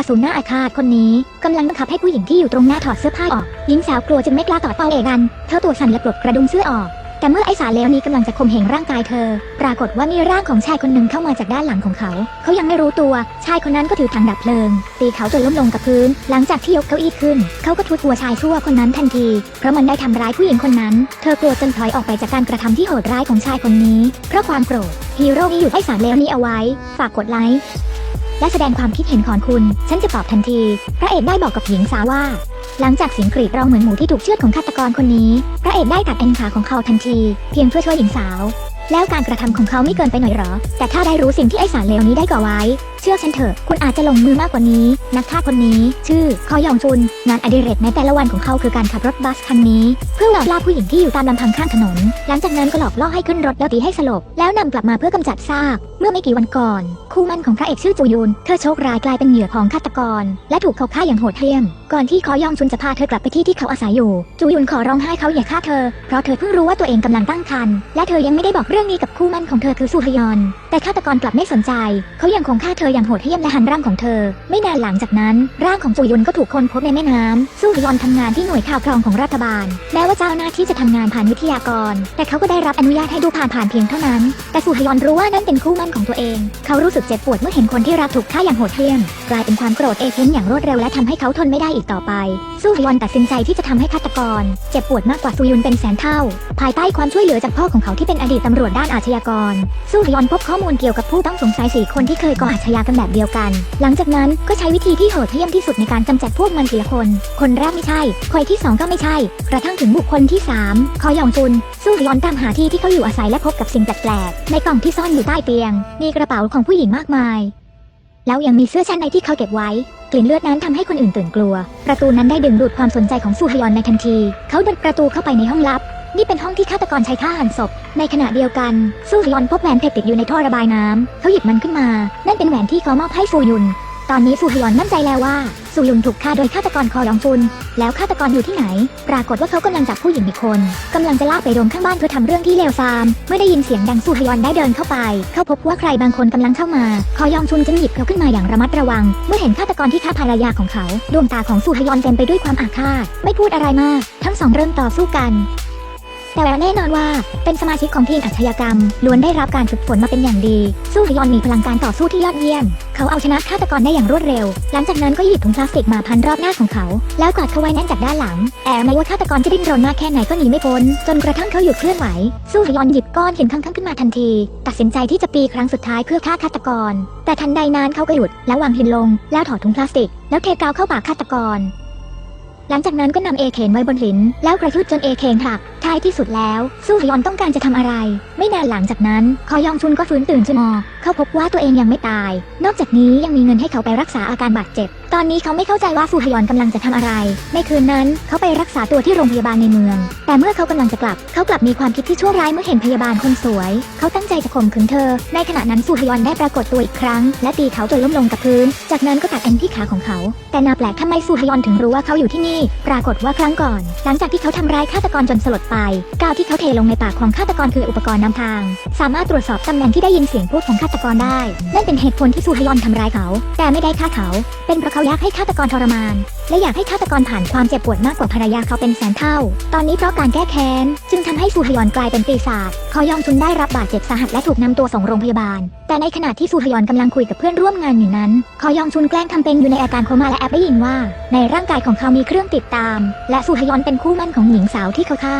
อสูรหน้าอาฆาตคนนี้กำลังบังคับให้ผู้หญิงที่อยู่ตรงหน้าถอดเสื้อผ้าออก หญิงสาวกลัวจึงไม่กล้าตอดเป้าเอกัน เธอตัวสั่นและปลดกระดุมเสื้อออก แต่เมื่อไอ้สารเลวนี้กำลังจะข่มเหงร่างกายเธอ ปรากฏว่ามีร่างของชายคนหนึ่งเข้ามาจากด้านหลังของเขา เขายังไม่รู้ตัว ชายคนนั้นก็ถือถังดับเพลิง ตีเขาจนล้มลงกับพื้น หลังจากที่ยกเก้าอี้ขึ้น เขาก็ทุบหัวชายชั่วคนนั้นทันที เพราะมันได้ทำร้ายผู้หญิงคนนั้น เธอกลัวจนถอยออกไปจากการกระทำที่โหดร้ายของชายคนนี้ เพราะความโกรธฮีโร่นี้หยุดไอ้สารเลวนี้เอาไว้ ฝากกดไลค์ และแสดงความคิดเห็นของคุณ ฉันจะตอบทันที พระเอกได้บอกกับหญิงสาวว่า หลังจากเสียงกรีดร้องเหมือนหมูที่ถูกเชือดของฆาตกรคนนี้ พระเอกได้ตัดเอ็นขาของเขาทันที เพียงเพื่อช่วยหญิงสาว แล้วการกระทำของเขาไม่เกินไปหน่อยหรอ แต่ถ้าได้รู้สิ่งที่ไอสารเลวนี้ได้ก่อไว้ เชื่อฉันเถอะ คุณอาจจะลงมือมากกว่านี้ นักฆ่าคนนี้ ชื่อ คอยองจุน งานอดิเรกในแต่ละวันของเขาคือการขับรถบัสคันนี้ เพื่อหลอกล่าผู้หญิงที่อยู่ตามลำพังข้างถนน หลังจากนั้นก็หลอกล่อให้ขึ้นรถแล้วตีให้สลบ แล้วนำกลับมาเพื่อกำจัดซาก เมื่อไม่กี่วันก่อน คู่มั่นของพระเอกชื่อจูยุน เธอโชคร้ายกลายเป็นเหยื่อของฆาตกร และถูกเขาฆ่าอย่างโหดเหี้ยม ก่อนที่คอยองจุนจะพาเธอกลับไปที่ที่เขาอาศัยอยู่ จูยุนขอร้องไห้เขาอย่าฆ่าเธอ เพราะเธอเพิ่งรู้ว่าตัวเองกำลังตั้งครรภ์และเธอยังไม่ได้บอกเรื่องื่องนี้กับคู่มั่นของเธอคือซูฮยอน แต่ฆาตกรกลับไม่สนใจ เขายังคงฆ่าเธออย่างโหดเหี้ยมและหันร่างของเธอ ไม่นานหลังจากนั้น ร่างของจูยุนก็ถูกคนพบในแม่น้ำซูฮยอนทำงานที่หน่วยข่าวกรองของรัฐบาล แม้ว่าเจ้าหน้าที่จะทำงานผ่านวิทยากร แต่เขาก็ได้รับอนุญาตให้ดูผ่านผ่านเพียงเท่านั้น แต่ซูฮยอนรู้ว่านั่นเป็นคู่มั่นของตัวเอง เขารู้สึกเจ็บปวดเมื่อเห็นคนที่รักถูกฆ่าอย่างโหดเหี้ยม กลายเป็นความโกรธเอเพ้นอย่างรวดเร็วและทำให้เขาทนไม่ได้อีกต่อไปซูฮยอนตัดสินใจที่จะทำให้ฆาตกร เจ็บปวดมากกว่าซูยุนเป็นแสนเท่า ภายใต้ความช่วยเหลือจากพ่อของเขาที่เป็นอดีตตำรวจด้านอาชญากรซูฮยออนพบข้อมูลเกี่ยวกับผู้ต้องสงสัยสี่คนที่เคยก่ออาชญากรรมแบบเดียวกัน หลังจากนั้นก็ใช้วิธีที่โหดเหี้ยมที่สุดในการกำจัดพวกมันทีละคน คนแรกไม่ใช่ คนที่สองก็ไม่ใช่ กระทั่งถึงบุคคลที่สามคอยองจุนซูฮยออนตามหาที่ที่เขาอยู่อาศัยและพบกับสิ่งแปลกๆในกล่องที่ซ่อนอยู่ใต้เตียง มีกระเป๋าของผู้หญิงมากมาย แล้วยังมีเสื้อชั้นในที่เขาเก็บไว้กลิ่นเลือดนั้นทำให้คนอื่นตื่นกลัว ประตูนั้นได้ดึงดูดความสนใจของซูฮยอนในทันที เขาเดินประตูเข้าไปในห้องลับ นี่เป็นห้องที่ฆาตกรใช้ฆ่าหันศพ ในขณะเดียวกันซูฮยอนพบแหวนเพชรติดอยู่ในท่อระบายน้ำเขาหยิบมันขึ้นมา นั่นเป็นแหวนที่เขามอบให้ฟูยุน ตอนนี้ซูฮยอนมั่นใจแล้วว่าซูยุนถูกฆ่าโดยฆาตกรคอยองจุน แล้วฆาตกรอยู่ที่ไหน ปรากฏว่าเขากำลังจับผู้หญิงอีกคนกำลังจะลากไปโรงข้างบ้านเพื่อทำเรื่องที่เลวทราม เมื่อได้ยินเสียงดังซูฮยอนได้เดินเข้าไป เขาพบว่าใครบางคนกำลังเข้ามา คอยองจุนจึงหยิบเขาขึ้นมาอย่างระมัดระวัง เมื่อเห็นฆาตกรที่ฆ่าภรรยาของเขา ดวงตาของซูฮยอนเต็มไปด้วยความอาฆาต ไม่พูดอะไรมาก ทั้งสองเริ่มต่อสู้กัน แต่แน่นอนว่า เป็นสมาชิกของทีมอาชญากรรม ล้วนได้รับการฝึกฝนมาเป็นอย่างดี สู้ฮยอนมีพลังการต่อสู้ที่ยอดเยี่ยม เขาเอาชนะฆาตกรได้อย่างรวดเร็ว หลังจากนั้นก็หยิบถุงพลาสติกมาพันรอบหน้าของเขา แล้วกอดเขาไว้แน่นจากด้านหลัง แอบไม่ว่าฆาตกรจะดิ้นรนมากแค่ไหนก็หนีไม่พ้น จนกระทั่งเขาหยุดเคลื่อนไหว สู้ฮยอนหยิบก้อนหินข้างๆขึ้นมาทันที ตัดสินใจที่จะปีครั้งสุดท้ายเพื่อฆ่าฆาตกร แต่ทันใดนั้นเขาก็หยุดแล้ววางหินลง แล้วถอดถุงพลาสติก แล้วเทกาวเข้าปากฆาตกร หลังจากนั้นก็นำเอเคนไว้บนหิน แล้วกระทืบจนเอเคนหัก ท้ายที่สุดแล้วสู้ฮยอนต้องการจะทำอะไร ไม่นานหลังจากนั้นคอยองชุนก็ฟื้นตื่นขึ้นมาเขาพบว่าตัวเองยังไม่ตาย นอกจากนี้ยังมีเงินให้เขาไปรักษาอาการบาดเจ็บ ตอนนี้เขาไม่เข้าใจว่าฟูฮยอนกำลังจะทำอะไร ในคืนนั้นเขาไปรักษาตัวที่โรงพยาบาลในเมือง แต่เมื่อเขากำลังจะกลับ เขากลับมีความคิดที่ชั่วร้ายเมื่อเห็นพยาบาลคนสวย เขาตั้งใจจะข่มขืนเธอ ในขณะนั้นฟูฮยอนได้ปรากฏตัวอีกครั้ง และตีเขาจนล้มลงกับพื้น จากนั้นก็ตัดเอ็นที่ขาของเขา แต่นาแปลกทำไมฟูฮยอนถึงรู้ว่าเขาอยู่ที่นี่ ปรากฏว่าครั้งก่อน หลังจากที่เขาทำร้ายฆาตกรจนสลดไปกาวที่เขาเทลงในปากของฆาตกรคืออุปกรณ์นำทาง สามารถตรวจสอบตำแหน่งที่ได้ยินเสียงพูดของฆาตกรได้ นั่นเป็นเหตุผลที่ซูฮยอนทำร้ายเขา แต่ไม่ได้ฆ่าเขา เป็นเพราะเขาอยากให้ฆาตกรทรมาน และอยากให้ฆาตกรผ่านความเจ็บปวดมากกว่าภรรยาเขาเป็นแสนเท่า ตอนนี้เพราะการแก้แค้นจึงทำให้ซูฮยอนกลายเป็นปีศาจคอยองจุนได้รับบาดเจ็บสาหัสและถูกนำตัวส่งโรงพยาบาล แต่ในขณะที่ซูฮยอนกำลังคุยกับเพื่อนร่วมงานอยู่นั้น คอยองจุนแกล้งทำเป็นอยู่ในอาการโคม่าและแอบได้ยินว่า ในร่างกายของเขามีเครื่องติดตาม และซูฮยอนเป็นคู่มั่นของหญิงสาวที่เขาฆ่า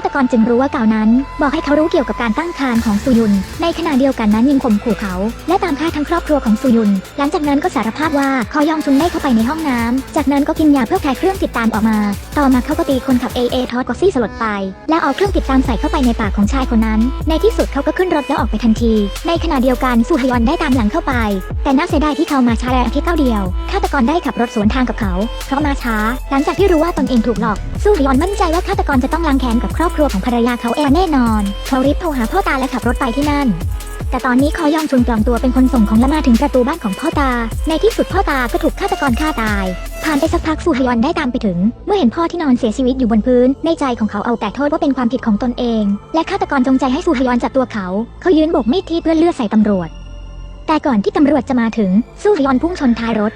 าตกรจึงรู้ว่าเก่านั้น บอกให้เขารู้เกี่ยวกับการตั้งครรภ์ของซูยุน ในขณะเดียวกันนั้นยังข่มขู่เขา และตามฆ่าทั้งครอบครัวของซูยุน หลังจากนั้นก็สารภาพว่าคอยองจุนได้เข้าไปในห้องน้ำจากนั้นก็กินยาเพื่อคลายเครื่องติดตามออกมา ต่อมาเขาก็ตีคนขับ AA ทอดกอซี่สลดไป แล้วเอาเครื่องติดตามใส่เข้าไปในปากของชายคนนั้น ในที่สุดเขาก็ขึ้นรถแล้วออกไปทันที ในขณะเดียวกันซูฮยอนได้ตามหลังเข้าไป แต่น่าเสียดายที่เขามาช้าและเพียงก้าเดียวฆาตกรได้ขับรถสวนทางกับเขา เพราะมาช้า หลังจากที่รู้ว่าตนเองถูกหลอกซูฮยอนมั่นใจว่าฆาตกรจะต้องล้างแค้นกับครอบครัวของภรรยาเขาเองแน่นอนเขารีบโทรหาพ่อตาและขับรถไปที่นั่น แต่ตอนนี้คอยองชุนปลอมตัวเป็นคนส่งของละมาถึงประตูบ้านของพ่อตา ในที่สุดพ่อตาก็ถูกฆาตกรฆ่าตาย ผ่านไปสักพักซูฮยอนได้ตามไปถึง เมื่อเห็นพ่อที่นอนเสียชีวิตอยู่บนพื้น ในใจของเขาเอาแต่โทษว่าเป็นความผิดของตนเอง และฆาตกรจงใจให้ซูฮยอนจับตัวเขา เขายืนโบกมีดที่เปื้อเลือดใส่ตำรวจ แต่ก่อนที่ตำรวจจะมาถึงซูฮยอนพุ่งชนท้ายรถ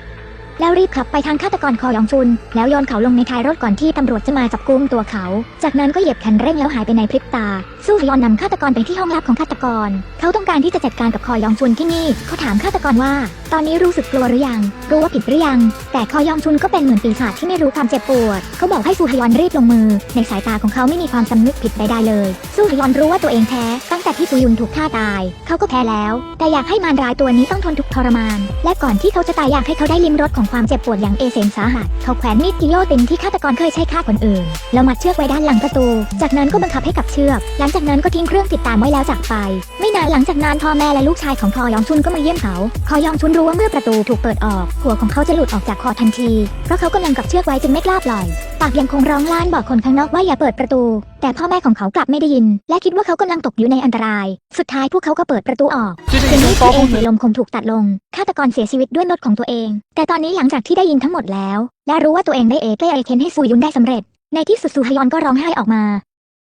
แล้วรีบขับไปทางฆาตกรคอยองชุน แล้วโยนเขาลงในท้ายรถก่อนที่ตำรวจจะมาจับกุมตัวเขา จากนั้นก็เหยียบคันเร่งแล้วหายไปในพริบตาซูฮยอนนำฆาตกรไปที่ห้องลับของฆาตกร เขาต้องการที่จะจัดการกับคอยองชุนที่นี่ เขาถามฆาตกรว่า ตอนนี้รู้สึกกลัวหรือยัง รู้ว่าผิดหรือยัง แต่คอยองชุนก็เป็นเหมือนปีศาจที่ไม่รู้ความเจ็บปวด เขาบอกให้ซูฮยอนรีบลงมือ ในสายตาของเขาไม่มีความสำนึกผิดใดๆเลย ซูฮยอนรู้ว่าตัวเองแพ้ ตั้งแต่ที่ซูยุนถูกฆ่าตาย เขาก็แพ้แล้ว แต่อยากให้มารร้ายตัวนี้ต้องทนทุกทรมาน และก่อนที่เขาจะตายอยากให้เขาได้ลิ้มรสของความเจ็บปวดอย่างเอเซนสาหัส เขาแขวนมีดกิโยตินที่ฆาตกรเคยใช้ฆ่าคนอื่น แล้วมัดเชือกไว้ด้านหลังประตู จากนั้นก็บังคับให้กับเชือก หลังจากนั้นก็ทิ้งเครื่องติดตามไว้แล้วจากไป ไม่นานหลังจากนั้นพ่อแม่และลูกชายของคอยองชุนก็มาเยี่ยมเขา คอยองชุนรูู้้ว่าเมื่อประตูถูกเปิดออก หัวของเขาจะหลุดออกจากคอทันที เพราะเขากำลังกับเชือกไว้จึงไม่กล้าปล่อย ปากยังคงร้องลั่นบอกคนข้างนอกว่าอย่าเปิดประตู แต่พ่อแม่ของเขากลับไม่ได้ยิน และคิดว่าเขากำลังตกอยู่ในอันตราย สุดท้ายพวกเขาก็เปิดประตูออกคืนนี้ตัวเองในลมคงถูกตัดลง ฆาตกรเสียชีวิตด้วยนดของตัวเอง แต่ตอนนี้หลังจากที่ได้ยินทั้งหมดแล้ว และรู้ว่าตัวเองได้เอเกเอเคนให้ซูยุนได้สำเร็จ ในที่สุดซูฮยอนก็ร้องไห้ออกมา